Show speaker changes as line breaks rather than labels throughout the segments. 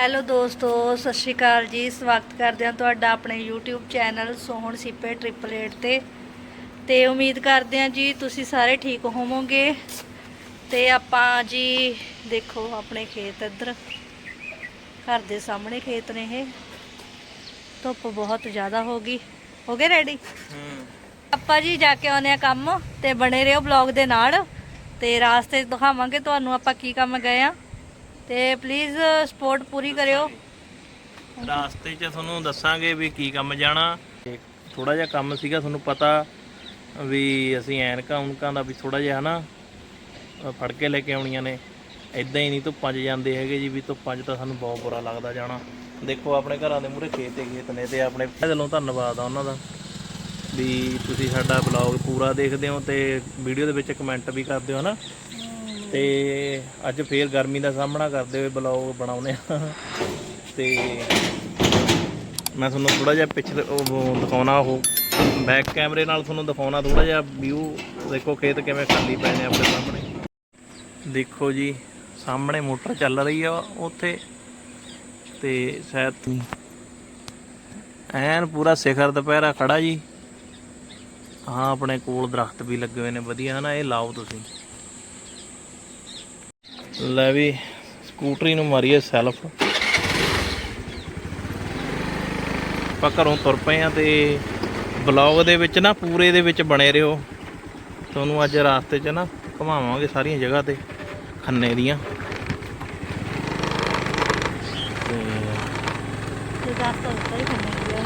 Hello ਦੋਸਤੋ ਸਤਿ ਸ਼੍ਰੀ ਅਕਾਲ ਜੀ। ਸਵਾਗਤ ਕਰਦੇ ਹਾਂ ਤੁਹਾਡਾ ਆਪਣੇ YouTube ਚੈਨਲ ਸੋਹਣ ਸਿੱਪੇ 888 ਤੇ। ਤੇ ਉਮੀਦ ਕਰਦੇ ਹਾਂ ਜੀ ਤੁਸੀਂ ਸਾਰੇ ਠੀਕ ਹੋਵੋਗੇ। ਤੇ ਆਪਾਂ ਜੀ ਦੇਖੋ ਆਪਣੇ ਖੇਤ ਇੱਧਰ। ਘਰ ਦੇ ਸਾਹਮਣੇ ਖੇਤ ਨੇ ਇਹ। ਧੁੱਪ ਬਹੁਤ ਜ਼ਿਆਦਾ ਹੋ ਗਈ। ਹੋ ਗਏ ਰੈਡੀ ਆਪਾਂ ਜੀ ਜਾ ਕੇ ਆਉਨੇ ਆ ਕੰਮ ਤੇ ਬਣੇ ਰਹੋ ਬਲੌਗ ਦੇ ਨਾਲ। ਤੇ ਰਾਸਤੇ ਦਿਖਾਵਾਂਗੇ ਤੁਹਾਨੂੰ ਆਪਾਂ ਕੀ ਕੰਮ ਗਏ ਆ ਤੇ ਪਲੀਜ਼ ਸਪੋਰਟ ਪੂਰੀ ਕਰਿਓ।
ਰਾਸਤੇ 'ਚ ਤੁਹਾਨੂੰ ਦੱਸਾਂਗੇ ਵੀ ਕੀ ਕੰਮ ਜਾਣਾ। ਥੋੜਾ ਜਿਹਾ ਕੰਮ ਸੀਗਾ ਤੁਹਾਨੂੰ ਪਤਾ ਵੀ ਅਸੀਂ ਐਨਕਾਂ ਉਨਕਾਂ ਦਾ ਵੀ ਥੋੜਾ ਜਿਹਾ ਹਨਾ ਅ, ਫੜ ਕੇ ਲੈ ਕੇ ਆਉਣੀਆਂ ਨੇ। ਇਦਾਂ ਹੀ ਨਹੀਂ ਧੁੱਪਾਂ 'ਚ ਜਾਂਦੇ ਹੈਗੇ ਜੀ ਵੀ ਧੁੱਪਾਂ 'ਚ ਤਾਂ ਸਾਨੂੰ ਬਹੁਤ ਬੁਰਾ ਲੱਗਦਾ ਜਾਣਾ। ਦੇਖੋ ਆਪਣੇ ਘਰਾਂ ਦੇ ਮੂਹਰੇ ਖੇਤ ਤੇ ਖੇਤ ਨੇ ਤੇ ਆਪਣੇ ਦਿਲੋਂ ਧੰਨਵਾਦ ਆ ਉਹਨਾਂ ਦਾ। ਵੀ ਤੁਸੀਂ ਸਾਡਾ ਬਲੌਗ ਪੂਰਾ ਦੇਖਦੇ ਹੋ ਤੇ ਵੀਡੀਓ ਦੇ ਵਿੱਚ ਕਮੈਂਟ ਵੀ ਕਰਦੇ ਹੋ ਹਨਾ। ਤੇ ਅੱਜ ਫੇਰ ਗਰਮੀ ਦਾ ਸਾਹਮਣਾ ਕਰਦੇ ਹੋਏ ਬਲੌਗ ਬਣਾਉਨੇ ਆ ਤੇ ਮੈਂ ਤੁਹਾਨੂੰ ਥੋੜਾ ਜਿਹਾ ਪਿਛਲੇ ਉਹ ਦਿਖਾਉਣਾ, ਉਹ ਬੈਕ ਕੈਮਰੇ ਨਾਲ ਤੁਹਾਨੂੰ ਦਿਖਾਉਣਾ ਥੋੜਾ ਜਿਹਾ ਵਿਊ ਦੇਖੋ ਖੇਤ ਕਿਵੇਂ ਖਾਲੀ ਪਏ ਨੇ ਆਪਣੇ ਸਾਹਮਣੇ। ਦੇਖੋ ਜੀ, ਸਾਹਮਣੇ ਮੋਟਰ ਚੱਲ ਰਹੀ ਆ ਉੱਥੇ ਤੇ ਸ਼ਾਇਦ ਐਨ ਪੂਰਾ ਸਿਖਰ ਦੁਪਹਿਰਾ ਖੜਾ ਜੀ। ਹਾਂ, ਆਪਣੇ ਕੋਲ ਦਰਖਤ ਵੀ ਲੱਗੇ ਹੋਏ ਨੇ, ਵਧੀਆ ਹਨਾ ਇਹ ਲਾਓ ਤੁਸੀਂ। ਲੈ ਵੀ ਸਕੂਟਰੀ ਨੂੰ ਮਾਰੀਏ ਸੈਲਫ ਆਪਾਂ ਘਰੋਂ ਤੁਰ ਪਏ ਆ ਤੇ ਬਲੌਗ ਦੇ ਵਿੱਚ ਨਾ ਪੂਰੇ ਦੇ ਵਿੱਚ ਬਣੇ ਰਹੋ। ਤੁਹਾਨੂੰ ਅੱਜ ਰਾਸਤੇ 'ਚ ਨਾ ਘੁਮਾਵਾਂਗੇ ਸਾਰੀਆਂ ਜਗ੍ਹਾ ਤੇ ਖੰਨੇ ਦੀਆਂ।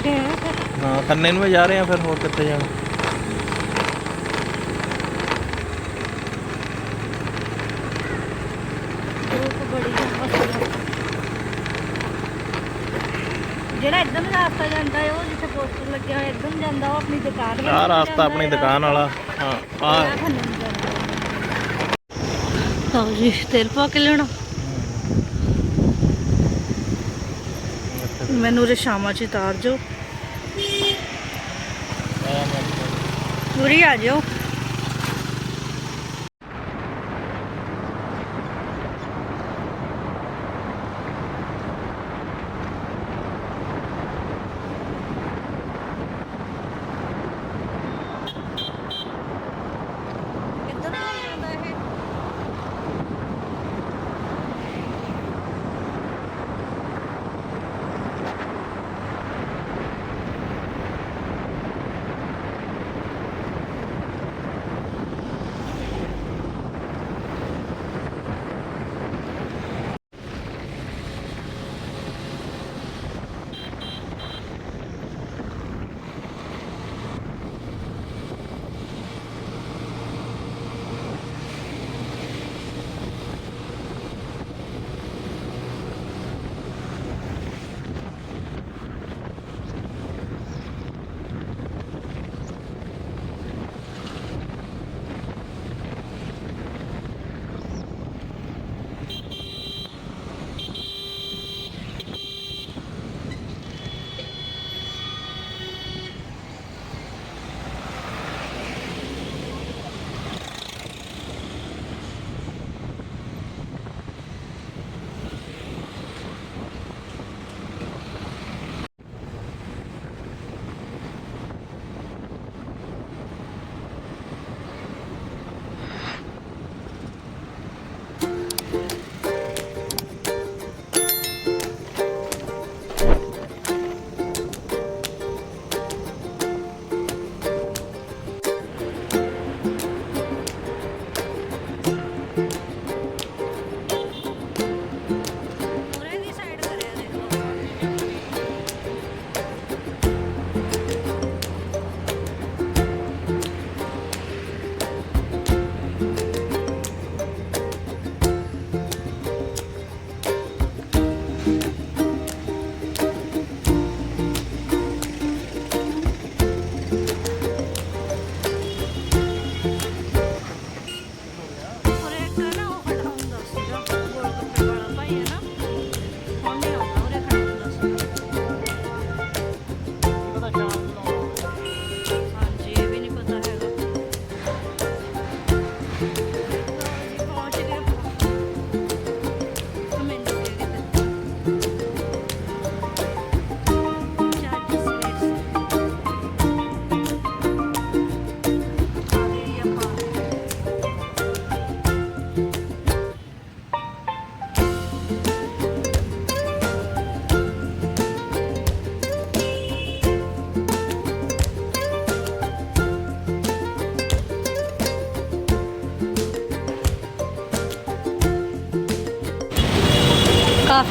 ਹੀ ਖੰਨੇ
ਨੂੰ। ਜਾ ਰਹੇ ਆ ਫਿਰ ਹੋਰ ਕਿੱਥੇ ਜਾਣਾ
ਧੂਪ ਬੜੀ ਜ਼ਿਆਦਾ ਸੀ। ਜਿਹੜਾ ਨੂੰ ਰਸਤਾ ਜਾਂਦਾ ਹੈ ਉਹ ਜਿੱਥੇ ਪੋਸਟਰ ਲੱਗਿਆ ਹੋਇਆ ਨੂੰ ਜਾਂਦਾ ਉਹ ਆਪਣੀ ਦੁਕਾਨ ਵੱਲ
ਆਹ ਰਾਸਤਾ ਆਪਣੀ। ਦੁਕਾਨ ਵਾਲਾ। ਹਾਂ
ਜਾਂਦਾ। ਤਾਂ ਜੀ ਤੇਲ ਪਾ ਕੇ ਲੈਣਾ ਮੈਨੂੰ ਰੇ ਸ਼ਾਮਾਂ ਚ ਤਾਰ ਜੋ ਪੂਰੀ ਆ ਜਾਓ।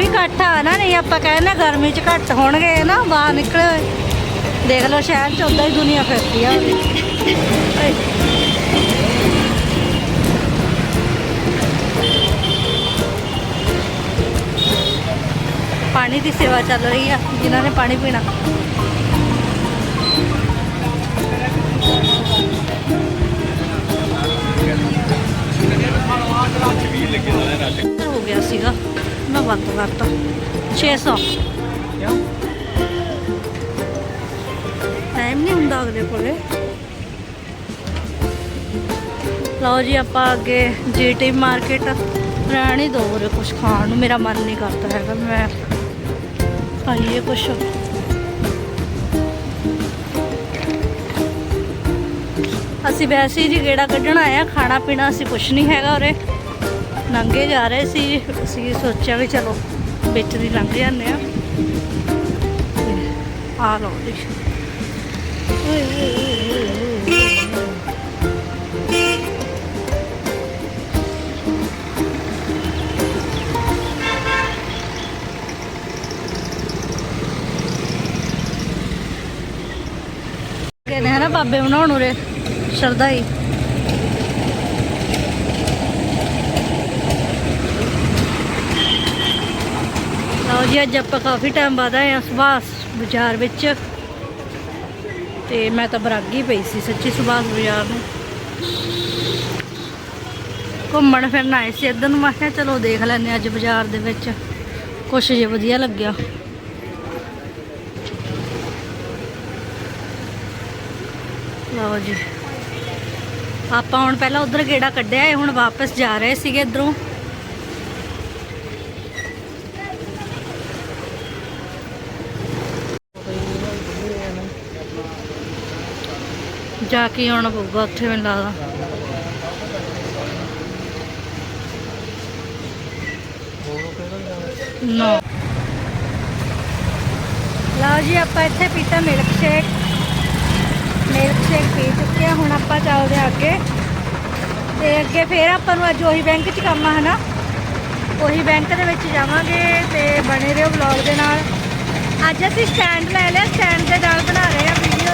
ਕਾਫੀ ਘੱਟ ਆ ਨਾ, ਨਹੀਂ ਆਪਾਂ ਕਹਿੰਦੇ ਗਰਮੀ 'ਚ ਘੱਟ ਹੋਣਗੇ ਨਾ, ਬਾਹਰ ਨਿਕਲੇ ਹੋਏ। ਦੇਖ ਲਓ ਸ਼ਹਿਰ 'ਚ ਉਦਾਂ ਹੀ ਦੁਨੀਆ ਫਿਰਦੀ ਆ ਪਾਣੀ ਦੀ ਸੇਵਾ ਚੱਲ ਰਹੀ ਆ, ਜਿਨ੍ਹਾਂ ਨੇ ਪਾਣੀ ਪੀਣਾ। ਹੋ ਗਿਆ ਸੀਗਾ। ਮੈਂ ਬੰਦ ਕਰਤਾ 600 ਟਾਈਮ ਨਹੀਂ ਹੁੰਦਾ ਅਗਲੇ ਕੋਲੇ ਲਓ ਜੀ ਆਪਾਂ ਅੱਗੇ ਜੀਟੀ ਮਾਰਕੀਟ ਰਹਿਣ ਹੀ ਦੋ ਰੇ ਕੁਝ ਖਾਣ ਨੂੰ ਮੇਰਾ ਮਨ ਨਹੀਂ ਕਰਦਾ ਹੈਗਾ ਮੈਂ ਖਾਈਏ ਕੁਛ ਅਸੀਂ ਵੈਸੇ ਹੀ ਜੀ ਗੇੜਾ ਕੱਢਣ ਆਏ ਆ ਖਾਣਾ ਪੀਣਾ ਅਸੀਂ ਕੁਛ ਨਹੀਂ ਹੈਗਾ ਉਰੇ। ਲੰਘੇ ਜਾ ਰਹੇ ਸੀ, ਅਸੀਂ ਸੋਚਿਆ ਵੀ ਚਲੋ ਵਿੱਚ ਦੀ ਲੰਘ ਜਾਂਦੇ ਆ। ਆ ਲਓ ਕਹਿੰਦੇ ਆ ਬਾਬੇ ਬਣਾਉਣ ਉਰੇ ਸ਼ਰਦਾਈ ਲਓ ਜੀ, ਅੱਜ ਆਪਾਂ ਕਾਫੀ ਟਾਈਮ ਬਾਅਦ ਆਏ ਆ ਸੁਭਾਸ ਬਾਜ਼ਾਰ ਵਿੱਚ। ਤੇ ਮੈਂ ਤਾਂ ਬਰਾਗੀ ਪਈ ਸੀ ਸੱਚੀ ਸੁਭਾਸ ਬਾਜ਼ਾਰ ਨੂੰ। ਘੁੰਮਣ ਫਿਰਨ ਆਏ ਸੀ ਇੱਧਰ ਨੂੰ, ਮੈਂ ਕਿਹਾ ਚਲੋ ਦੇਖ ਲੈਂਦੇ ਅੱਜ ਬਾਜ਼ਾਰ ਦੇ ਵਿੱਚ। ਕੁਛ ਜੇ ਵਧੀਆ ਲੱਗਿਆ। ਲਓ ਜੀ। ਆਪਾਂ ਹੁਣ ਪਹਿਲਾਂ ਉਧਰ ਗੇੜਾ ਕੱਢਿਆ ਹੁਣ ਵਾਪਸ ਜਾ ਰਹੇ ਸੀਗੇ ਇਧਰੋਂ। ਜਾ ਕੇ ਆਉਣਾ ਪਊਗਾ ਉੱਥੇ ਮੈਨੂੰ ਲੱਗਦਾ। ਨੋ। ਲਓ ਜੀ, ਆਪਾਂ ਇੱਥੇ ਪੀਤਾ ਮਿਲਕ ਸ਼ੇਕ ਮਿਲਕ ਸ਼ੇਕ ਪੀ ਚੁੱਕੇ ਆ ਹੁਣ ਆਪਾਂ ਚੱਲਦੇ ਆ ਅੱਗੇ। ਤੇ ਅੱਗੇ ਫੇਰ ਆਪਾਂ ਨੂੰ ਅੱਜ ਉਹੀ ਬੈਂਕ 'ਚ ਕੰਮ ਆ, ਹਨਾ? ਉਹੀ ਬੈਂਕ ਦੇ ਵਿੱਚ ਜਾਵਾਂਗੇ ਤੇ ਬਣੇ ਰਹੋ ਵਲੌਗ ਦੇ ਨਾਲ। ਅੱਜ ਅਸੀਂ ਸਟੈਂਡ ਲੈ ਲਿਆ ਸਟੈਂਡ ਦੇ ਨਾਲ ਬਣਾ ਰਹੇ ਆ ਵੀਡੀਓ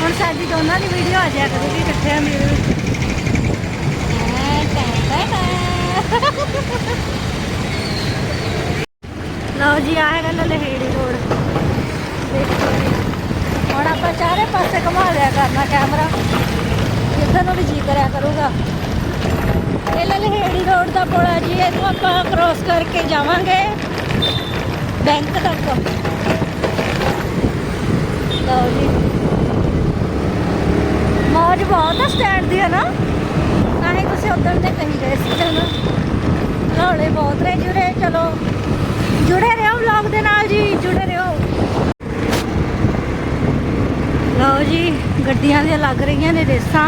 ਹੁਣ ਸਾਡੀ ਦੋਨਾਂ ਦੀ ਵੀਡੀਓ ਆ ਜਾਇਆ ਕਰੂਗੀ ਇਕੱਠਿਆਂ ਦੀ ਲਓ ਜੀ ਆ ਹੈਗਾ ਲਲਹੇੜੀ ਰੋਡ। ਹੁਣ ਆਪਾਂ ਚਾਰੇ ਪਾਸੇ ਘੁਮਾ ਲਿਆ ਕਰਨਾ ਕੈਮਰਾ ਜਿੱਧਰ ਨੂੰ ਵੀ ਜੀ ਕਰਿਆ ਕਰੂਗਾ। ਇਹ ਲਲਹੇੜੀ ਰੋਡ ਦਾ ਪੁਲ ਆ ਜੀ, ਇਹਨੂੰ ਆਪਾਂ ਕ੍ਰੋਸ ਕਰਕੇ ਜਾਵਾਂਗੇ ਬੈਂਕ ਤੱਕ। ਲਓ ਜੀ। ਬਹੁਤ ਆ ਸਟੈਂਡ ਦੀ ਹੈ ਨਾ। ਤਾਂ ਹੀ ਤੁਸੀਂ ਉਦੋਂ ਤੇ ਕਹੀ ਗਏ ਸੀ ਨਾ ਰੌਲੇ ਬਹੁਤ ਰਹੇ ਜੁੜੇ, ਚਲੋ। ਜੁੜੇ ਰਹੋ ਵਲੌਗ ਦੇ ਨਾਲ ਜੀ, ਜੁੜੇ ਰਹੋ। ਲਓ ਜੀ, ਗੱਡੀਆਂ ਦੀਆਂ ਲੱਗ ਰਹੀਆਂ ਨੇ ਰੇਸਾਂ।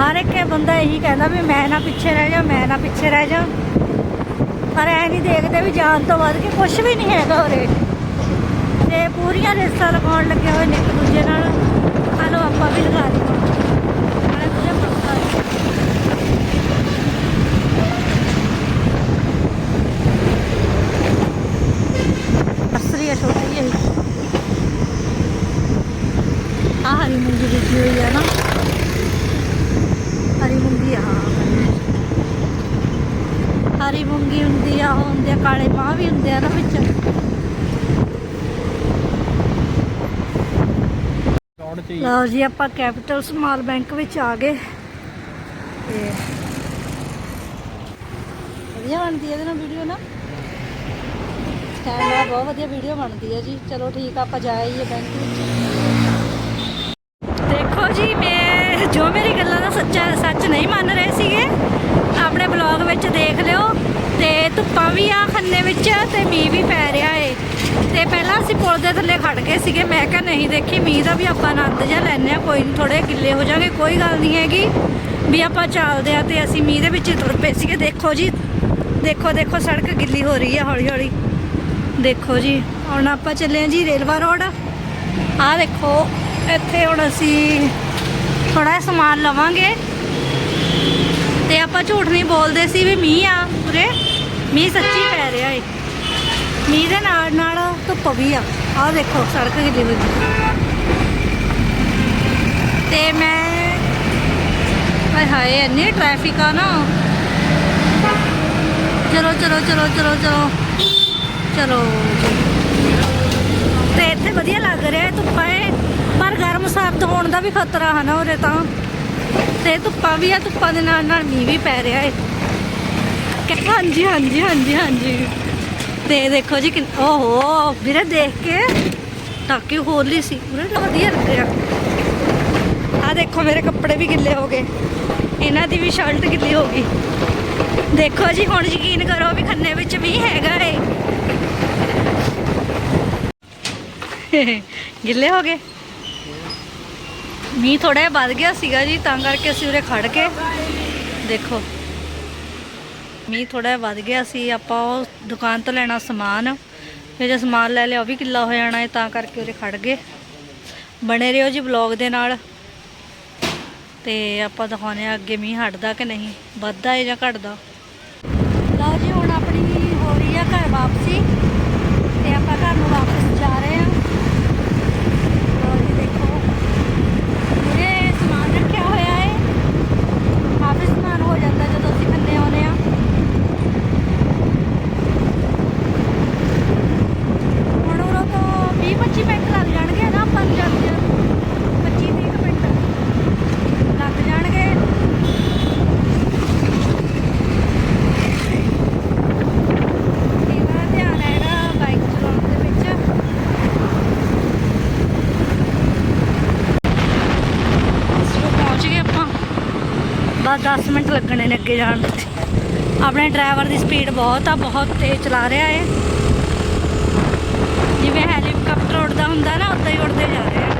ਹਰ ਇੱਕ ਬੰਦਾ ਇਹੀ ਕਹਿੰਦਾ ਵੀ ਮੈਂ ਨਾ ਪਿੱਛੇ ਰਹਿ ਜਾ, ਮੈਂ ਨਾ ਪਿੱਛੇ ਰਹਿ ਜਾ। ਪਰ ਐ ਨਹੀਂ ਦੇਖਦੇ ਵੀ ਜਾਣ ਤੋਂ ਵੱਧ ਕੇ ਕੁਝ ਵੀ ਨਹੀਂ ਹੈਗਾ ਉਰੇ। ਤੇ ਪੂਰੀਆਂ ਰੇਸਾਂ ਲਗਾਉਣ ਲੱਗੇ ਹੋਏ ਨੇ ਇੱਕ ਦੂਜੇ ਨਾਲ ਹਲੋ ਆਪਾਂ ਵੀ ਲਗਾ ਲਈਏ ਨਾਲੇ ਪੂਰੇ ਪੱਕਾ ਅਸਰੀ ਛੋਟੀ ਜਿਹੀ ਆ ਹਰੀ ਮੂੰਗੀ ਬੀਜੀ ਹੋਈ ਹੈ ਨਾ ਹਰੀ ਮੂੰਗੀ ਆ ਹਾਂ ਹਰੀ ਮੂੰਗੀ ਹੁੰਦੀ ਆ ਉਹ ਹੁੰਦੇ ਆ ਕਾਲੇ ਮਾਹ ਵੀ ਹੁੰਦੇ ਆ ਨਾ ਵਿੱਚ
ਕੌਣ ਚ ਹੀ
ਲਓ ਜੀ, ਆਪਾਂ ਕੈਪੀਟਲ ਸਮਾਲ ਬੈਂਕ ਵਿੱਚ ਆ ਗਏ। ਤੇ ਵਧੀਆ ਬਣਦੀ ਇਹਦੇ ਨਾਲ ਵੀਡੀਓ ਨਾ। ਕੈਮਰਾ ਬਹੁਤ ਵਧੀਆ ਵੀਡੀਓ ਬਣਦੀ ਹੈ ਜੀ। ਚਲੋ ਠੀਕ ਆ, ਆਪਾਂ ਜਾ ਬੈਂਕ ਵਿੱਚ। ਦੇਖੋ ਜੀ, ਮੈਂ ਜੋ ਮੇਰੀ ਗੱਲਾਂ ਦਾ ਸੱਚਾ ਸੱਚ ਨਹੀਂ ਮੰਨ ਰਹੇ ਸੀਗੇ, ਆਪਣੇ ਬਲੌਗ ਵਿੱਚ ਦੇਖ ਲਿਓ। ਤੇ ਧੁੱਪਾਂ ਵੀ ਆ ਖੰਨੇ ਵਿੱਚ ਤੇ ਮੀਂਹ ਵੀ ਪੈ ਰਿਹਾ ਏ। ਤੇ ਪਹਿਲਾਂ ਅਸੀਂ ਪੁਲ ਦੇ ਥੱਲੇ ਖੜ ਗਏ ਸੀਗੇ। ਮੈਂ ਕਿਹਾ, ਨਹੀਂ ਦੇਖੀ, ਮੀਂਹ ਦਾ ਵੀ ਆਪਾਂ ਆਨੰਦ ਜਿਹਾ ਲੈਣੇ ਆ ਕੋਈ ਨਹੀਂ ਥੋੜੇ ਗਿੱਲੇ ਹੋ ਜਾਣਗੇ ਕੋਈ ਗੱਲ ਨਹੀਂ ਹੈਗੀ। ਵੀ ਆਪਾਂ ਚੱਲਦੇ ਆ ਤੇ ਅਸੀਂ ਮੀਂਹ ਦੇ ਵਿੱਚ ਹੀ ਤੁਰ ਪਏ ਸੀਗੇ। ਦੇਖੋ ਜੀ, ਦੇਖੋ ਦੇਖੋ, ਸੜਕ ਗਿੱਲੀ ਹੋ ਰਹੀ ਹੈ ਹੌਲੀ ਹੌਲੀ ਦੇਖੋ ਜੀ, ਹੁਣ ਆਪਾਂ ਚੱਲੇ ਆ ਜੀ ਰੇਲਵਾ ਰੋਡ। ਆਹ ਦੇਖੋ, ਇੱਥੇ ਹੁਣ ਅਸੀਂ ਥੋੜਾ ਜਿਹਾ ਸਮਾਨ ਲਵਾਂਗੇ। ਤੇ ਆਪਾਂ ਝੂਠ ਨਹੀਂ ਬੋਲਦੇ ਸੀ ਵੀ ਮੀਂਹ ਆ ਪੂਰੇ। ਮੀਂਹ ਸੱਚੀ ਪੈ ਰਿਹਾ ਏ। ਮੀਂਹ ਦੇ ਨਾਲ ਨਾਲ ਧੁੱਪ ਵੀ ਆ। ਆਹ ਦੇਖੋ, ਸੜਕ ਕਿੱਡੀ ਵੱਡੀ ਤੇ ਮੈਂ ਹਾਏ ਹਾਏ, ਇੰਨੀ ਟ੍ਰੈਫਿਕ ਆ ਨਾ। ਚਲੋ ਚਲੋ ਚਲੋ ਚਲੋ ਚਲੋ। ਚਲੋ ਤੇ ਇੱਥੇ ਵਧੀਆ ਲੱਗ ਰਿਹਾ ਹੈ ਧੁੱਪਾਂ ਹੈ ਪਰ ਗਰਮ ਸਰਦ ਹੋਣ ਦਾ ਵੀ ਖਤਰਾ ਹੈ ਨਾ ਉਰੇ ਤਾਂ। ਤੇ ਧੁੱਪਾਂ ਵੀ ਆ, ਧੁੱਪਾਂ ਦੇ ਨਾਲ ਨਾਲ ਮੀਂਹ ਵੀ ਪੈ ਰਿਹਾ ਹੈ। ਹਾਂਜੀ ਹਾਂਜੀ ਹਾਂਜੀ ਹਾਂਜੀ। ਤੇ ਦੇਖੋ ਜੀ ਓਹੋ, ਵੀਰੇ ਦੇਖ ਕੇ ਟਾਕੀ ਖੋਲ ਸੀ। ਪੂਰੇ ਵਧੀਆ ਲੱਗ ਆ ਦੇਖੋ ਮੇਰੇ ਕੱਪੜੇ ਵੀ ਗਿੱਲੇ ਹੋ ਗਏ। ਇਹਨਾਂ ਦੀ ਵੀ ਸ਼ਰਟ ਗਿੱਲੀ ਹੋ ਗਈ। ਦੇਖੋ ਜੀ, ਹੁਣ ਯਕੀਨ ਕਰੋ ਵੀ ਖੰਨੇ ਵਿੱਚ ਵੀ ਹੈਗਾ ਏ। ਗਿੱਲੇ ਹੋ ਗਏ। ਮੀਂਹ ਥੋੜਾ ਜਿਹਾ ਵੱਧ ਗਿਆ ਸੀਗਾ ਜੀ, ਤਾਂ ਕਰਕੇ ਅਸੀਂ ਉਰੇ ਖੜ ਕੇ ਦੇਖੋ। ਮੀਂਹ ਥੋੜਾ ਜਿਹਾ ਵੱਧ ਗਿਆ ਸੀ, ਆਪਾਂ ਉਹ ਦੁਕਾਨ ਤੋਂ ਲੈਣਾ ਸਮਾਨ, ਫਿਰ ਜੇ ਸਮਾਨ ਲੈ ਲਿਆ ਉਹ ਵੀ ਕਿੱਲਾ ਹੋ ਜਾਣਾ ਹੈ ਤਾਂ ਕਰਕੇ ਉਹਦੇ ਖੜ ਗਏ। ਬਣੇ ਰਹੋ ਜੀ ਵਲੌਗ ਦੇ ਨਾਲ। ਤੇ ਆਪਾਂ ਦਿਖਾਉਂਦੇ ਆ ਅੱਗੇ ਮੀਂਹ ਹਟਦਾ ਕਿ ਨਹੀਂ, ਵੱਧਦਾ ਹੈ ਜਾਂ ਘਟਦਾ। ਲਓ ਜੀ, ਹੁਣ ਆਪਣੀ ਹੋ ਰਹੀ ਆ ਘਰ ਵਾਪਸੀ, ਤੇ ਆਪਾਂ ਘਰ ਨੂੰ ਵਾਪਸ ਜਾ ਰਹੇ ਹਾਂ ਲਓ ਜੀ ਦੇਖੋ ਇਹ ਸਮਾਨ ਰੱਖਿਆ ਹੋਇਆ ਹੈ ਕਾਫੀ ਸਮਾਨ ਹੋ ਜਾਂਦਾ ਜਦੋਂ ਅਸੀਂ ਖੰਨੇ ਆਉਂਦੇ ਆ ਹੁਣ ਉਰੋਂ ਤੋਂ 20 25 ਮਿੰਟ ਲੱਗ ਜਾਣਗੇ ਨਾ ਆਪਾਂ ਨੂੰ ਜਾਂਦੇ 25 30 ਮਿੰਟ ਲੱਗ ਜਾਣਗੇ ਇਹਦਾ ਧਿਆਨ ਹੈਗਾ ਬਾਈਕ ਚਲਾਉਣ ਦੇ ਵਿੱਚ ਅਸੀਂ ਪਹੁੰਚ ਗਏ ਆਪਾਂ ਬਸ 10 ਮਿੰਟ ਲੱਗਣੇ ਨੇ ਅੱਗੇ ਜਾਣ ਦੇ ਆਪਣੇ ਡਰਾਈਵਰ ਦੀ ਸਪੀਡ ਬਹੁਤ ਆ, ਬਹੁਤ ਤੇਜ਼ ਚਲਾ ਰਿਹਾ ਹੈ ਜਿਵੇਂ ਹੈਲੀਕਾਪਟਰ ਉੱਡਦਾ ਹੁੰਦਾ ਨਾ, ਉਦਾਂ ਹੀ ਉੱਡਦੇ ਜਾ ਰਹੇ ਆ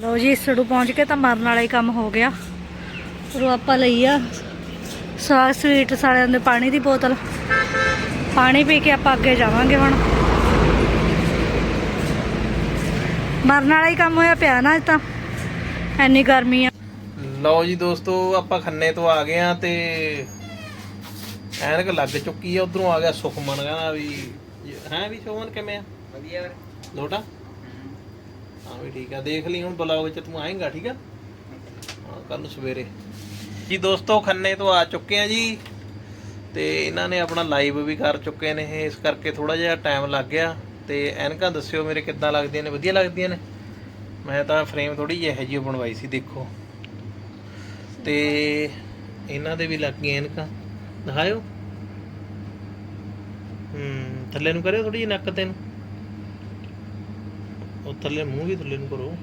ਲੋ ਜੀ ਸੜੂ ਪਹੁੰਚ ਕੇ ਤਾਂ ਮਰਨ ਵਾਲਾ ਹੀ ਕੰਮ ਹੋ ਗਿਆ। ਉਹ ਆਪਾਂ ਲਈ ਆ। ਸਾਗ ਸਵੀਟ ਸਾਰਿਆਂ ਦੇ ਪਾਣੀ ਦੀ ਬੋਤਲ। ਪਾਣੀ ਪੀ ਕੇ ਆਪਾਂ ਅੱਗੇ ਜਾਵਾਂਗੇ ਹੁਣ। ਮਰਨ ਵਾਲਾ ਹੀ ਕੰਮ ਹੋਇਆ ਪਿਆ ਨਾ ਅੱਜ ਤਾਂ। ਐਨੀ ਗਰਮੀ ਆ।
ਲਓ ਜੀ ਦੋਸਤੋ ਆਪਾਂ ਖੰਨੇ ਤੋਂ ਆ ਗਏ ਆ ਤੇ ਐਨਕ ਲੱਗ ਚੁੱਕੀ ਆ ਉਧਰੋਂ ਆ ਗਿਆ ਸੁਖਮਨ ਕਹਿੰਦਾ ਵੀ ਹੈ ਵੀ ਸੁਖਮਨ ਕਿਵੇਂ ਆ? ਵਧੀਆ ਲੋਟਾ? ਹਾਂ ਵੀ ਠੀਕ ਆ ਦੇਖ ਲਈ ਹੁਣ ਬਲੌਗ ਚ ਤੂੰ ਆਏਂਗਾ ਠੀਕ ਆ? ਹਾਂ ਕੱਲ ਸਵੇਰੇ। ਜੀ ਦੋਸਤੋ ਖੰਨੇ ਤੋਂ ਆ ਚੁੱਕੇ ਆ ਜੀ। ਤੇ ਇਹਨਾਂ ਨੇ ਆਪਣਾ ਲਾਈਵ ਵੀ ਕਰ ਚੁੱਕੇ ਨੇ ਇਹ, ਇਸ ਕਰਕੇ ਥੋੜਾ ਜਿਹਾ ਟਾਈਮ ਲੱਗ ਗਿਆ। ਤੇ ਐਨਕਾਂ ਦੱਸਿਓ ਮੇਰੇ ਕਿੱਦਾਂ ਲੱਗਦੀਆਂ ਨੇ ਵਧੀਆ ਲੱਗਦੀਆਂ ਨੇ? ਮੈਂ ਤਾਂ ਫਰੇਮ ਥੋੜੀ ਜਿਹੀ ਇਹੋ ਜਿਹੀ ਬਣਵਾਈ ਸੀ ਦੇਖੋ। ਤੇ ਇਹਨਾਂ ਦੇ ਵੀ ਲੱਗ ਗਈਆਂ ਐਨਕਾਂ। ਦਿਖਾਇਓ। ਹੂੰ ਥੱਲੇ ਨੂੰ ਕਰਿਓ ਥੋੜੀ ਜਿਹੀ ਨੱਕ ਤੇ ਨੂੰ। ਉਹ ਥੱਲੇ ਮੂੰਹ ਵੀ ਥੱਲੇ ਨੂੰ ਕਰੋ।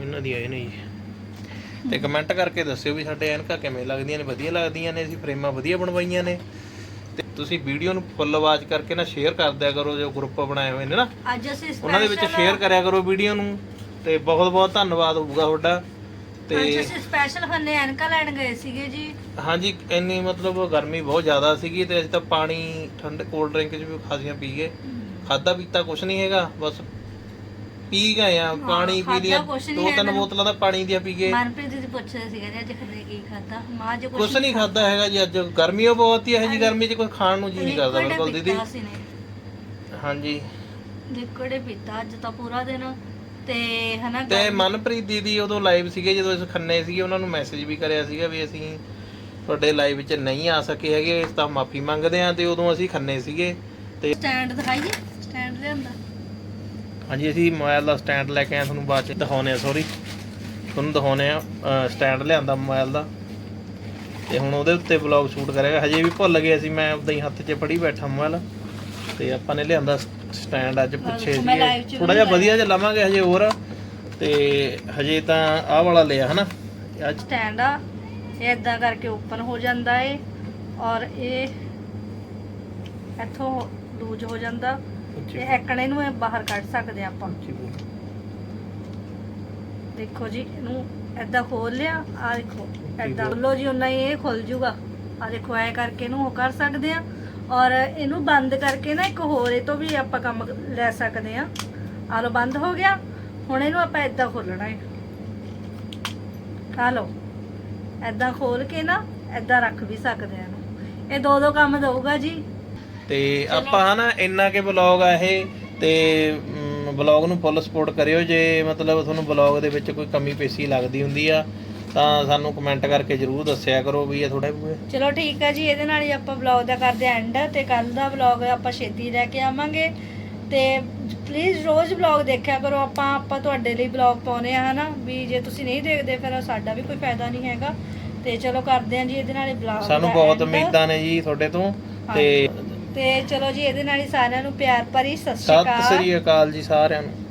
ਇਹਨਾਂ ਦੀ ਆਏ ਨੇ ਜੀ। ਤੇ ਕਮੈਂਟ ਕਰਕੇ ਦੱਸਿਓ ਵੀ ਸਾਡੇ ਐਨਕਾਂ ਕਿਵੇਂ ਲੱਗਦੀਆਂ ਨੇ ਵਧੀਆ ਲੱਗਦੀਆਂ ਨੇ ਅਸੀਂ ਫਰੇਮਾਂ ਵਧੀਆ ਬਣਵਾਈਆਂ ਨੇ। ਤੇ ਤੁਸੀਂ ਵੀਡੀਓ ਨੂੰ ਫੁੱਲ ਆਵਾਜ਼ ਕਰਕੇ ਨਾ ਸ਼ੇਅਰ ਕਰ ਦਿਆ ਕਰੋ ਜੋ ਗਰੁੱਪ ਬਣਾਏ ਹੋਏ ਨੇ ਨਾ।
ਅੱਜ ਅਸੀਂ
ਉਹਨਾਂ ਦੇ ਵਿੱਚ
special-
ਸ਼ੇਅਰ ਕਰਿਆ ਕਰੋ ਵੀਡੀਓ ਨੂੰ। ਤੇ ਬਹੁਤ ਬਹੁਤ ਧੰਨਵਾਦ ਹੋਊਗਾ ਤੁਹਾਡਾ।
ਅੱਜ
ਤੇ
ਅਸੀਂ ਸਪੈਸ਼ਲ ਖੰਨੇ ਐਨਕਾ ਲੈਣ ਗਏ ਸੀਗੇ ਜੀ।
ਹਾਂਜੀ ਇੰਨੀ ਮਤਲਬ ਗਰਮੀ ਬਹੁਤ ਜ਼ਿਆਦਾ ਸੀਗੀ ਤੇ ਅਸੀਂ ਤਾਂ ਪਾਣੀ ਠੰਡੇ ਕੋਲਡ ਡਰਿੰਕ ਚ ਵੀ ਖਾਸੀਆਂ ਪੀ ਗਏ। ਖਾਦਾ ਪੀਤਾ ਕੁਛ ਨਹੀਂ ਹੈਗਾ ਬਸ ਪੀ ਗਏ ਆ ਪਾਣੀ ਪੀ ਲਿਆ
ਕੁਛ ਨੀ
ਦੋ ਤਿੰਨ
ਹੈਗਾ।
ਬੋਤਲਾਂ ਦਾ ਪਾਣੀ ਦੀਆਂ ਪੀ ਗਏ।
ਮਨਪ੍ਰੀਤ ਜੀ ਪੁੱਛਦੇ ਸੀਗੇ ਜੀ ਅੱਜ ਖੰਨੇ ਕੀ ਖਾਦਾ ਮਾਂ ਜੀ
ਕੁਛ ਨਹੀਂ ਖਾਦਾ ਹੈਗਾ ਜੀ ਅੱਜ ਗਰਮੀ ਓ ਬਹੁਤ ਹੀ ਇਹ ਜੀ ਗਰਮੀ ਚ ਕੋਈ ਖਾਣ ਨੂੰ ਜੀ ਨਹੀਂ ਕਰਦਾ ਬਿਲਕੁਲ ਦੀਦੀ। ਹਾਂਜੀ।
ਹੀ ਪੀਤਾ ਅੱਜ ਤਾਂ ਪੂਰਾ ਦਿਨ। ਤੇ ਹਨਾ
ਤੇ ਮਨਪ੍ਰੀਤ ਦੀਦੀ ਉਦੋਂ ਲਾਈਵ ਸੀਗੇ ਜਦੋਂ ਇਸ ਖੰਨੇ ਸੀਗੇ ਉਹਨਾਂ ਨੂੰ ਮੈਸੇਜ ਵੀ ਕਰਿਆ ਸੀਗਾ ਵੀ ਅਸੀਂ ਤੁਹਾਡੇ ਲਾਈਵ ਵਿੱਚ ਨਹੀਂ ਆ ਸਕੇ ਹੈਗੇ ਇਸ ਤਾਂ ਮਾਫੀ ਮੰਗਦੇ ਆ ਤੇ ਉਦੋਂ ਅਸੀਂ ਖੰਨੇ ਸੀਗੇ। ਤੇ
ਸਟੈਂਡ ਦਿਖਾਈਏ ਸਟੈਂਡ ਲਿਆਂਦਾ।
ਹਾਂਜੀ ਅਸੀਂ ਮੋਬਾਈਲ ਦਾ ਸਟੈਂਡ ਲੈ ਕੇ ਆਏ ਤੁਹਾਨੂੰ ਬਾਅਦ ਚ ਦਿਖਾਉਨੇ ਆ ਸੌਰੀ ਤੁਹਾਨੂੰ ਦਿਖਾਉਨੇ ਆ ਸਟੈਂਡ ਲਿਆਂਦਾ ਮੋਬਾਈਲ ਦਾ। ਤੇ ਹੁਣ ਉਹਦੇ ਉੱਤੇ ਵਲੌਗ ਸ਼ੂਟ ਕਰਾਂਗਾ। ਹਜੇ ਵੀ ਭੁੱਲ ਗਏ ਅਸੀਂ ਮੈਂ ਉਦਾਂ ਹੀ ਹੱਥ 'ਚ ਫੜੀ ਬੈਠਾ ਮੋਬਾਈਲ। ਤੇ ਆਪਾਂ ਨੇ ਲਿਆਂਦਾ ਸਟੈਂਡ ਅੱਜ ਪਿੱਛੇ
ਵੀ
ਥੋੜਾ ਜਿਹਾ ਵਧੀਆ ਜਿਹਾ ਲਵਾਂਗੇ ਹਜੇ ਹੋਰ। ਤੇ ਹਜੇ ਤਾਂ ਆਹ ਵਾਲਾ ਲਿਆ ਹਨਾ? ਅੱਜ
ਸਟੈਂਡ ਆ। ਇਹ ਇਦਾਂ ਕਰਕੇ ਓਪਨ ਹੋ ਜਾਂਦਾ ਏ। ਔਰ ਇਹ ਇੱਥੋਂ ਲੂਜ ਹੋ ਜਾਂਦਾ। ਤੇ ਐਕਣੇ ਨੂੰ ਇਹ ਬਾਹਰ ਕੱਢ ਸਕਦੇ ਆ ਆਪਾਂ। ਦੇਖੋ ਜੀ ਇਹਨੂੰ ਐਦਾਂ ਖੋਲ ਲਿਆ ਆ ਦੇਖੋ ਐਦਾਂ ਲੋ ਜੀ ਹੀ ਇਹ ਖੁੱਲ ਜੂਗਾ। ਆ ਦੇਖੋ ਐ ਕਰਕੇ ਇਹਨੂੰ ਉਹ ਕਰ ਸਕਦੇ ਆ ਔਰ ਇਹਨੂੰ ਬੰਦ ਕਰਕੇ ਨਾ ਇੱਕ ਹੋਰ ਇਹ ਤੋਂ ਵੀ ਆਪਾਂ ਕੰਮ ਲੈ ਸਕਦੇ ਆ ਆ ਲੋ ਬੰਦ ਹੋ ਗਿਆ। ਹੁਣ ਇਹਨੂੰ ਆਪਾਂ ਐਦਾਂ ਖੋਲਣਾ ਹੈ। ਆ ਲੋ ਐਦਾਂ ਖੋਲ ਕੇ ਨਾ ਐਦਾਂ ਰੱਖ ਵੀ ਸਕਦੇ ਆ ਇਹਨੂੰ। ਇਹ ਦੋ ਦੋ ਕੰਮ ਦਊਗਾ ਜੀ।
ਤੇ ਆਪਾਂ ਹਨਾ ਇੰਨਾ ਕੇ ਬਲੌਗ ਆ ਇਹ ਤੇ ਬਲੌਗ ਨੂੰ ਫੁੱਲ ਸਪੋਰਟ ਕਰਿਓ। ਜੇ ਮਤਲਬ ਤੁਹਾਨੂੰ ਬਲੌਗ ਦੇ ਵਿੱਚ ਕੋਈ ਕਮੀ ਪੇਸ਼ੀ ਲੱਗਦੀ ਹੁੰਦੀ ਆ ਤਾਂ ਸਾਨੂੰ ਕਮੈਂਟ ਕਰਕੇ ਜਰੂਰ ਦੱਸਿਆ ਕਰੋ ਵੀ ਇਹ ਥੋੜਾ
ਚਲੋ ਠੀਕ ਹੈ ਜੀ ਇਹਦੇ ਨਾਲ ਹੀ ਆਪਾਂ ਵਲੌਗ ਦਾ ਕਰਦੇ ਐਂਡ ਤੇ ਕੱਲ ਦਾ ਵਲੌਗ ਆਪਾਂ ਛੇਤੀ ਲੈ ਕੇ ਆਵਾਂਗੇ। ਤੇ ਪਲੀਜ਼ ਰੋਜ਼ ਵਲੌਗ ਦੇਖਿਆ ਕਰੋ ਆਪਾਂ ਆਪਾਂ ਤੁਹਾਡੇ ਲਈ ਵਲੌਗ ਪਾਉਨੇ ਆ ਹਨਾ। ਵੀ ਜੇ ਤੁਸੀਂ ਨਹੀਂ ਦੇਖਦੇ ਫਿਰ ਸਾਡਾ ਵੀ ਕੋਈ ਫਾਇਦਾ ਨਹੀਂ ਹੈਗਾ। ਤੇ ਚਲੋ ਕਰਦੇ ਆਂ ਜੀ ਇਹਦੇ ਨਾਲ ਹੀ ਵਲੌਗ
ਸਾਨੂੰ ਬਹੁਤ ਉਮੀਦਾਂ ਨੇ ਜੀ ਤੁਹਾਡੇ ਤੋਂ। ਤੇ
ਤੇ ਚਲੋ ਜੀ ਇਹਦੇ ਨਾਲ ਹੀ ਸਾਰਿਆਂ ਨੂੰ ਪਿਆਰ ਭਰੀ ਸਤਿ ਸ਼੍ਰੀ
ਸਤਿ
ਅਕਾਲ।
ਸ੍ਰੀ ਅਕਾਲ ਜੀ ਸਾਰਿਆਂ ਨੂੰ।